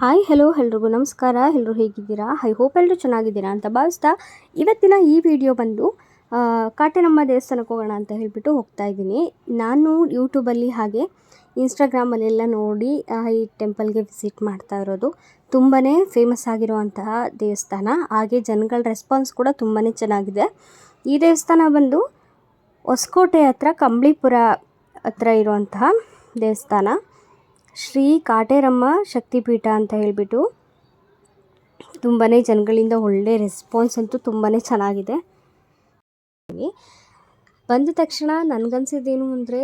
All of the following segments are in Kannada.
ಹಾಯ್, ಹಲೋ, ಎಲ್ರಿಗೂ ನಮಸ್ಕಾರ. ಎಲ್ಲರೂ ಹೇಗಿದ್ದೀರಾ? ಐ ಹೋಪ್ ಎಲ್ಲರೂ ಚೆನ್ನಾಗಿದ್ದೀರಾ ಅಂತ ಭಾವಿಸ್ತಾ ಇವತ್ತಿನ ಈ ವಿಡಿಯೋ ಬಂದು ಕಾಟೇನಮ್ಮ ದೇವಸ್ಥಾನಕ್ಕೆ ಹೋಗೋಣ ಅಂತ ಹೇಳಿಬಿಟ್ಟು ಹೋಗ್ತಾ ಇದ್ದೀನಿ. ನಾನು ಯೂಟ್ಯೂಬಲ್ಲಿ ಹಾಗೆ ಇನ್ಸ್ಟಾಗ್ರಾಮಲ್ಲೆಲ್ಲ ನೋಡಿ ಈ ಟೆಂಪಲ್ಗೆ ವಿಸಿಟ್ ಮಾಡ್ತಾ ಇರೋದು. ತುಂಬಾ ಫೇಮಸ್ ಆಗಿರುವಂತಹ ದೇವಸ್ಥಾನ. ಹಾಗೆ ಜನಗಳ ರೆಸ್ಪಾನ್ಸ್ ಕೂಡ ತುಂಬಾ ಚೆನ್ನಾಗಿದೆ. ಈ ದೇವಸ್ಥಾನ ಬಂದು ಹೊಸಕೋಟೆ ಹತ್ರ, ಕಂಬಳಿಪುರ ಹತ್ರ ಇರುವಂತಹ ದೇವಸ್ಥಾನ. ಶ್ರೀ ಕಾಟೇರಮ್ಮ ಶಕ್ತಿಪೀಠ ಅಂತ ಹೇಳಿಬಿಟ್ಟು ತುಂಬಾ ಜನಗಳಿಂದ ಒಳ್ಳೆ ರೆಸ್ಪಾನ್ಸ್ ಅಂತೂ ತುಂಬಾ ಚೆನ್ನಾಗಿದೆ. ಬಂದ ತಕ್ಷಣ ನನಗನ್ಸಿದ್ದೇನು ಅಂದರೆ,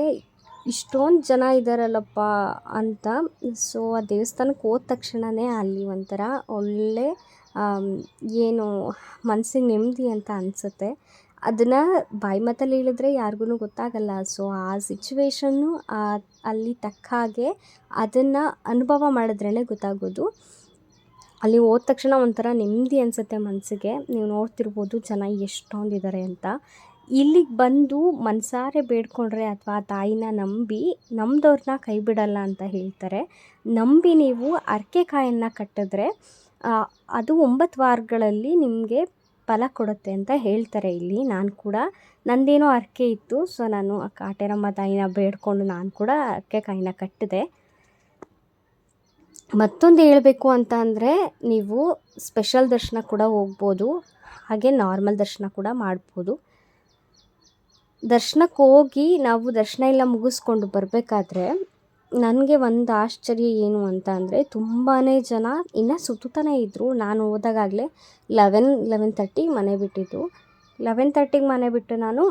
ಇಷ್ಟೊಂದು ಜನ ಇದ್ದಾರಲ್ಲಪ್ಪ ಅಂತ. ಸೊ ಆ ದೇವಸ್ಥಾನಕ್ಕೆ ಹೋದ ತಕ್ಷಣವೇ ಅಲ್ಲಿ ಒಂಥರ ಒಳ್ಳೆ ಏನು ಮನಸ್ಸಿಗೆ ನೆಮ್ಮದಿ ಅಂತ ಅನಿಸುತ್ತೆ. ಅದನ್ನು ಬಾಯಿ ಮಾತಲ್ಲಿ ಹೇಳಿದ್ರೆ ಯಾರಿಗೂ ಗೊತ್ತಾಗಲ್ಲ. ಸೊ ಆ ಸಿಚುವೇಶನ್ನು ಅಲ್ಲಿ ತಕ್ಕ ಹಾಗೆ ಅದನ್ನು ಅನುಭವ ಮಾಡಿದ್ರೇ ಗೊತ್ತಾಗೋದು. ಅಲ್ಲಿ ಹೋದ ತಕ್ಷಣ ಒಂಥರ ನೆಮ್ಮದಿ ಅನಿಸುತ್ತೆ ಮನಸ್ಸಿಗೆ ನೀವು ನೋಡ್ತಿರ್ಬೋದು ಜನ ಎಷ್ಟೊಂದಿದ್ದಾರೆ ಅಂತ. ಇಲ್ಲಿಗೆ ಬಂದು ಮನಸಾರೆ ಬೇಡ್ಕೊಂಡ್ರೆ ಅಥವಾ ತಾಯಿನ ನಂಬಿ ನಮ್ಮದವ್ರನ್ನ ಕೈ ಬಿಡಲ್ಲ ಅಂತ ಹೇಳ್ತಾರೆ. ನಂಬಿ ನೀವು ಅರ್ಕೆಕಾಯನ್ನು ಕಟ್ಟಿದ್ರೆ ಅದು ಒಂಬತ್ತು ವಾರಗಳಲ್ಲಿ ನಿಮಗೆ ಫಲ ಕೊಡುತ್ತೆ ಅಂತ ಹೇಳ್ತಾರೆ ಇಲ್ಲಿ. ನಾನು ಕೂಡ, ನಂದೇನೋ ಅರ್ಕೆ ಇತ್ತು ಸೊ ನಾನು ಆ ಕಾಟೇರಮ್ಮ ತಾಯಿನ ಬೇಡ್ಕೊಂಡು ನಾನು ಕೂಡ ಅರ್ಕೆಕಾಯಿನ ಕಟ್ಟಿದೆ. ಮತ್ತೊಂದು ಹೇಳಬೇಕು ಅಂತ ಅಂದರೆ, ನೀವು ಸ್ಪೆಷಲ್ ದರ್ಶನ ಕೂಡ ಹೋಗ್ಬೋದು, ಹಾಗೆ ನಾರ್ಮಲ್ ದರ್ಶನ ಕೂಡ ಮಾಡ್ಬೋದು. ದರ್ಶನಕ್ಕೆ ಹೋಗಿ ನಾವು ದರ್ಶನ ಎಲ್ಲ ಮುಗಿಸ್ಕೊಂಡು ಬರಬೇಕಾದ್ರೆ ನನಗೆ ಒಂದು ಆಶ್ಚರ್ಯ ಏನು ಅಂತ ಅಂದರೆ ತುಂಬಾ ಜನ ಇನ್ನೂ ಸುತ್ತುತ್ತಾನೆ ಇದ್ದರು ನಾನು ಹೋದಾಗಲೇ ಲೆವೆನ್ ಲೆವೆನ್ ತರ್ಟಿಗೆ ಮನೆ ಬಿಟ್ಟಿದ್ದು. ಲೆವೆನ್ ತರ್ಟಿಗೆ ಮನೆ ಬಿಟ್ಟು ನಾನು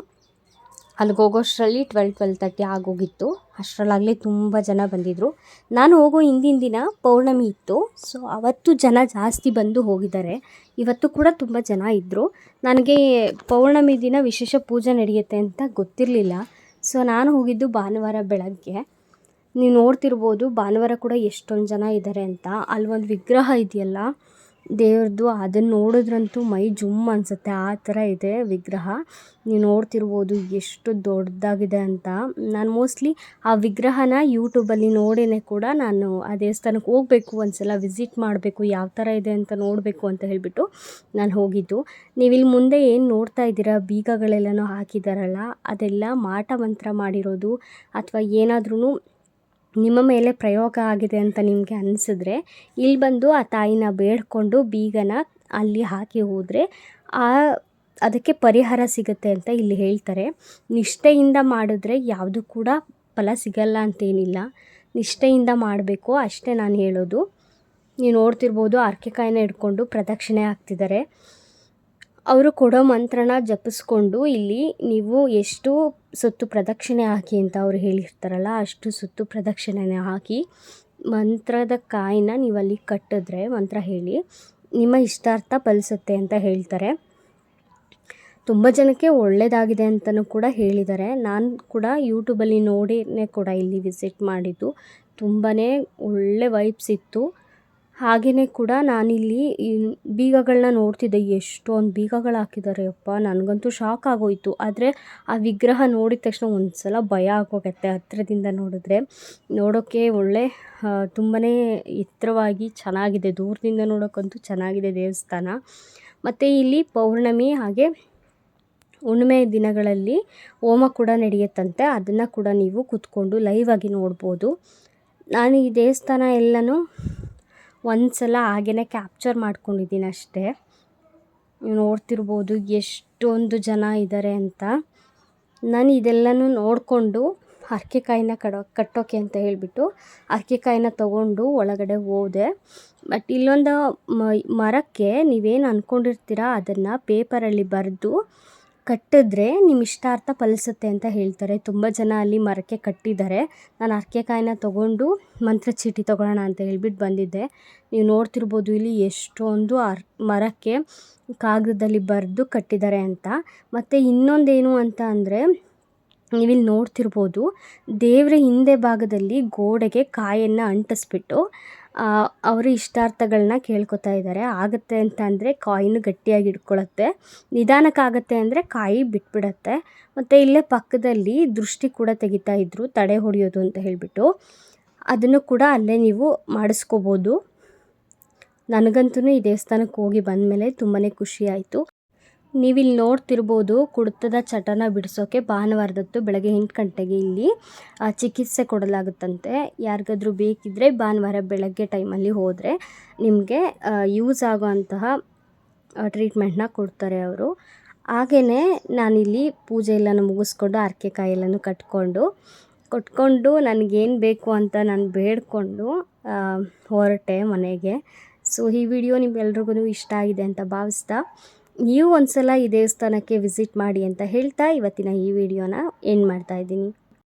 ಅಲ್ಲಿಗೆ ಹೋಗೋಷ್ಟರಲ್ಲಿ ಟ್ವೆಲ್ ಟ್ವೆಲ್ ತರ್ಟಿ ಆಗೋಗಿತ್ತು. ಅಷ್ಟರಲ್ಲಾಗಲೇ ತುಂಬ ಜನ ಬಂದಿದ್ದರು ನಾನು ಹೋಗೋ ಹಿಂದಿನ ದಿನ ಪೌರ್ಣಮಿ ಇತ್ತು. ಸೊ ಅವತ್ತು ಜನ ಜಾಸ್ತಿ ಬಂದು ಹೋಗಿದ್ದಾರೆ. ಇವತ್ತು ಕೂಡ ತುಂಬ ಜನ ಇದ್ದರು ನನಗೆ ಪೌರ್ಣಮಿ ದಿನ ವಿಶೇಷ ಪೂಜೆ ನಡೆಯುತ್ತೆ ಅಂತ ಗೊತ್ತಿರಲಿಲ್ಲ. ಸೊ ನಾನು ಹೋಗಿದ್ದು ಭಾನುವಾರ ಬೆಳಗ್ಗೆ. ನೀವು ನೋಡ್ತಿರ್ಬೋದು ಭಾನುವಾರ ಕೂಡ ಎಷ್ಟೊಂದು ಜನ ಇದ್ದಾರೆ ಅಂತ. ಅಲ್ಲಿ ಒಂದು ವಿಗ್ರಹ ಇದೆಯಲ್ಲ ದೇವ್ರದ್ದು ಅದನ್ನು ನೋಡಿದ್ರಂತೂ ಮೈ ಜುಮ್ ಅನಿಸುತ್ತೆ. ಆ ಥರ ಇದೆ ವಿಗ್ರಹ. ನೀವು ನೋಡ್ತಿರ್ಬೋದು ಎಷ್ಟು ದೊಡ್ಡದಾಗಿದೆ ಅಂತ. ನಾನು ಮೋಸ್ಟ್ಲಿ ಆ ವಿಗ್ರಹನ ಯೂಟ್ಯೂಬಲ್ಲಿ ನೋಡೇ ಕೂಡ ನಾನು ಆ ದೇವಸ್ಥಾನಕ್ಕೆ ಹೋಗಬೇಕು ಒಂದ್ಸಲ, ವಿಸಿಟ್ ಮಾಡಬೇಕು, ಯಾವ ಥರ ಇದೆ ಅಂತ ನೋಡಬೇಕು ಅಂತ ಹೇಳಿಬಿಟ್ಟು ನಾನು ಹೋಗಿದ್ದು. ನೀವು ಇಲ್ಲಿ ಮುಂದೆ ಏನು ನೋಡ್ತಾ ಇದ್ದೀರಾ? ಬೀಗಗಳೆಲ್ಲನೂ ಹಾಕಿದ್ದಾರಲ್ಲ ಅದೆಲ್ಲ ಮಾಟ ಮಂತ್ರ ಮಾಡಿರೋದು, ಅಥವಾ ಏನಾದ್ರೂ ನಿಮ್ಮ ಮೇಲೆ ಪ್ರಯೋಗ ಆಗಿದೆ ಅಂತ ನಿಮಗೆ ಅನಿಸಿದ್ರೆ, ಇಲ್ಲಿ ಬಂದು ಆ ತಾಯಿನ ಬೇಡ್ಕೊಂಡು ಬೀಗನ ಅಲ್ಲಿ ಹಾಕಿ ಹೋದರೆ ಆ, ಅದಕ್ಕೆ ಪರಿಹಾರ ಸಿಗುತ್ತೆ ಅಂತ ಇಲ್ಲಿ ಹೇಳ್ತಾರೆ. ನಿಷ್ಠೆಯಿಂದ ಮಾಡಿದ್ರೆ ಯಾವುದು ಕೂಡ ಫಲ ಸಿಗಲ್ಲ ಅಂತೇನಿಲ್ಲ. ನಿಷ್ಠೆಯಿಂದ ಮಾಡಬೇಕು ಅಷ್ಟೇ ನಾನು ಹೇಳೋದು. ನೀವು ನೋಡ್ತಿರ್ಬೋದು ಅರ್ಕೆಕಾಯಿನ ಹಿಡ್ಕೊಂಡು ಪ್ರದಕ್ಷಿಣೆ ಹಾಕ್ತಿದ್ದಾರೆ. ಅವರು ಕೊಡೋ ಮಂತ್ರನ ಜಪಿಸ್ಕೊಂಡು ಇಲ್ಲಿ ನೀವು ಎಷ್ಟು ಸುತ್ತು ಪ್ರದಕ್ಷಿಣೆ ಹಾಕಿ ಅಂತ ಅವ್ರು ಹೇಳಿರ್ತಾರಲ್ಲ, ಅಷ್ಟು ಸುತ್ತು ಪ್ರದಕ್ಷಿಣೆನ ಹಾಕಿ ಮಂತ್ರದ ಕಾಯಿನ ನೀವು ಅಲ್ಲಿ ಕಟ್ಟಿದ್ರೆ ಮಂತ್ರ ಹೇಳಿ, ನಿಮ್ಮ ಇಷ್ಟಾರ್ಥ ಫಲಿಸುತ್ತೆ ಅಂತ ಹೇಳ್ತಾರೆ. ತುಂಬ ಜನಕ್ಕೆ ಒಳ್ಳೆಯದಾಗಿದೆ ಅಂತಲೂ ಕೂಡ ಹೇಳಿದ್ದಾರೆ. ನಾನು ಕೂಡ ಯೂಟ್ಯೂಬಲ್ಲಿ ನೋಡಿನೇ ಕೂಡ ಇಲ್ಲಿ ವಿಸಿಟ್ ಮಾಡಿದ್ದು. ತುಂಬಾ ಒಳ್ಳೆ ವೈಬ್ಸ್ ಇತ್ತು. ಹಾಗೆಯೇ ಕೂಡ ನಾನಿಲ್ಲಿ ಬೀಗಗಳನ್ನ ನೋಡ್ತಿದ್ದೆ, ಎಷ್ಟೊಂದು ಬೀಗಗಳು ಹಾಕಿದ್ದಾರೆ ಅಪ್ಪ ನನಗಂತೂ ಶಾಕ್ ಆಗೋಯಿತು. ಆದರೆ ಆ ವಿಗ್ರಹ ನೋಡಿದ ತಕ್ಷಣ ಒಂದು ಸಲ ಭಯ ಆಗೋಗತ್ತೆ ಹತ್ತಿರದಿಂದ ನೋಡಿದ್ರೆ. ನೋಡೋಕ್ಕೆ ಒಳ್ಳೆ ತುಂಬಾ ಎತ್ತರವಾಗಿ ಚೆನ್ನಾಗಿದೆ. ದೂರದಿಂದ ನೋಡೋಕ್ಕಂತೂ ಚೆನ್ನಾಗಿದೆ ದೇವಸ್ಥಾನ. ಮತ್ತು ಇಲ್ಲಿ ಪೌರ್ಣಮಿ ಹಾಗೆ ಹುಣ್ಣಿಮೆ ದಿನಗಳಲ್ಲಿ ಹೋಮ ಕೂಡ ನಡೆಯುತ್ತಂತೆ. ಅದನ್ನು ಕೂಡ ನೀವು ಕೂತ್ಕೊಂಡು ಲೈವ್ ಆಗಿ ನೋಡ್ಬೋದು. ನಾನು ಈ ದೇವಸ್ಥಾನ ಎಲ್ಲನೂ ಒಂದು ಸಲ ಹಾಗೆಯೇ ಕ್ಯಾಪ್ಚರ್ ಮಾಡ್ಕೊಂಡಿದ್ದೀನಿ ಅಷ್ಟೇ. ನೀವು ನೋಡ್ತಿರ್ಬೋದು ಎಷ್ಟೊಂದು ಜನ ಇದ್ದಾರೆ ಅಂತ. ನಾನು ಇದೆಲ್ಲನೂ ನೋಡಿಕೊಂಡು ಅರ್ಕೆಕಾಯಿನ ಕಡ, ಕಟ್ಟೋಕೆ ಅಂತ ಹೇಳಿಬಿಟ್ಟು ಅರ್ಕೆಕಾಯಿನ ತೊಗೊಂಡು ಒಳಗಡೆ ಹೋದೆ. ಬಟ್ ಇಲ್ಲೊಂದು ಮರಕ್ಕೆ ನೀವೇನು ಅಂದ್ಕೊಂಡಿರ್ತೀರ ಅದನ್ನು ಪೇಪರಲ್ಲಿ ಬರೆದು ಕಟ್ಟಿದ್ರೆ ನಿಮ್ಮ ಇಷ್ಟಾರ್ಥ ಫಲಿಸುತ್ತೆ ಅಂತ ಹೇಳ್ತಾರೆ. ತುಂಬ ಜನ ಅಲ್ಲಿ ಮರಕ್ಕೆ ಕಟ್ಟಿದ್ದಾರೆ. ನಾನು ಅರ್ಕೆಕಾಯಿನ ತೊಗೊಂಡು ಮಂತ್ರ ಚೀಟಿ ತೊಗೊಳ್ಳೋಣ ಅಂತ ಹೇಳ್ಬಿಟ್ಟು ಬಂದಿದ್ದೆ. ನೀವು ನೋಡ್ತಿರ್ಬೋದು ಇಲ್ಲಿ ಎಷ್ಟೊಂದು ಅರ್, ಮರಕ್ಕೆ ಕಾಗದದಲ್ಲಿ ಬರೆದು ಕಟ್ಟಿದ್ದಾರೆ ಅಂತ. ಮತ್ತು ಇನ್ನೊಂದೇನು ಅಂತ ಅಂದರೆ, ನೀವಿಲ್ಲಿ ನೋಡ್ತಿರ್ಬೋದು ದೇವರ ಹಿಂದೆ ಭಾಗದಲ್ಲಿ ಗೋಡೆಗೆ ಕಾಯನ್ನು ಅಂಟಿಸ್ಬಿಟ್ಟು ಅವರ ಇಷ್ಟಾರ್ಥಗಳನ್ನ ಕೇಳ್ಕೊತಾ ಇದ್ದಾರೆ ಆಗುತ್ತೆ ಅಂತ ಅಂದರೆ ಕಾಯಿನು ಗಟ್ಟಿಯಾಗಿ ಹಿಡ್ಕೊಳತ್ತೆ. ನಿಧಾನಕ್ಕಾಗತ್ತೆ ಅಂದರೆ ಕಾಯಿ ಬಿಟ್ಬಿಡತ್ತೆ. ಮತ್ತು ಇಲ್ಲೇ ಪಕ್ಕದಲ್ಲಿ ದೃಷ್ಟಿ ಕೂಡ ತೆಗಿತಾ ಇದ್ದರು ತಡೆ ಹೊಡೆಯೋದು ಅಂತ ಹೇಳಿಬಿಟ್ಟು. ಅದನ್ನು ಕೂಡ ಅಲ್ಲೇ ನೀವು ಮಾಡಿಸ್ಕೋಬೋದು. ನನಗಂತೂ ಈ ದೇವಸ್ಥಾನಕ್ಕೆ ಹೋಗಿ ಬಂದಮೇಲೆ ತುಂಬಾ ಖುಷಿ ಆಯಿತು. ನೀವಿಲ್ಲಿ ನೋಡ್ತಿರ್ಬೋದು ಕುಡಿತದ ಚಟನ ಬಿಡಿಸೋಕೆ ಭಾನುವಾರದತ್ತು ಬೆಳಗ್ಗೆ ಎಂಟು ಗಂಟೆಗೆ ಇಲ್ಲಿ ಚಿಕಿತ್ಸೆ ಕೊಡಲಾಗುತ್ತಂತೆ. ಯಾರಿಗಾದ್ರೂ ಬೇಕಿದ್ದರೆ ಭಾನುವಾರ ಬೆಳಗ್ಗೆ ಟೈಮಲ್ಲಿ ಹೋದರೆ ನಿಮಗೆ ಯೂಸ್ ಆಗೋಂತಹ ಟ್ರೀಟ್ಮೆಂಟ್ನ ಕೊಡ್ತಾರೆ ಅವರು. ಹಾಗೆಯೇ ನಾನಿಲ್ಲಿ ಪೂಜೆ ಎಲ್ಲನೂ ಮುಗಿಸ್ಕೊಂಡು ಹರಕೆ ಕಾಯಿ ಎಲ್ಲನೂ ಕಟ್ಕೊಂಡು, ಕೊಟ್ಕೊಂಡು ನನಗೇನು ಬೇಕು ಅಂತ ನಾನು ಬೇಡಿಕೊಂಡು ಹೊರಟೆ ಮನೆಗೆ. ಸೊ, ಈ ವಿಡಿಯೋ ನಿಮ್ಗೆಲ್ರಿಗೂ ಇಷ್ಟ ಆಗಿದೆ ಅಂತ ಭಾವಿಸ್ತಾ ನೀವು ಒಂದ್ಸಲ ಈ ದೇವಸ್ಥಾನಕ್ಕೆ ವಿಸಿಟ್ ಮಾಡಿ ಅಂತ ಹೇಳ್ತಾ ಇವತ್ತಿನ ಈ ವಿಡಿಯೋನ ಎಂಡ್ ಮಾಡ್ತಾ ಇದ್ದೀನಿ.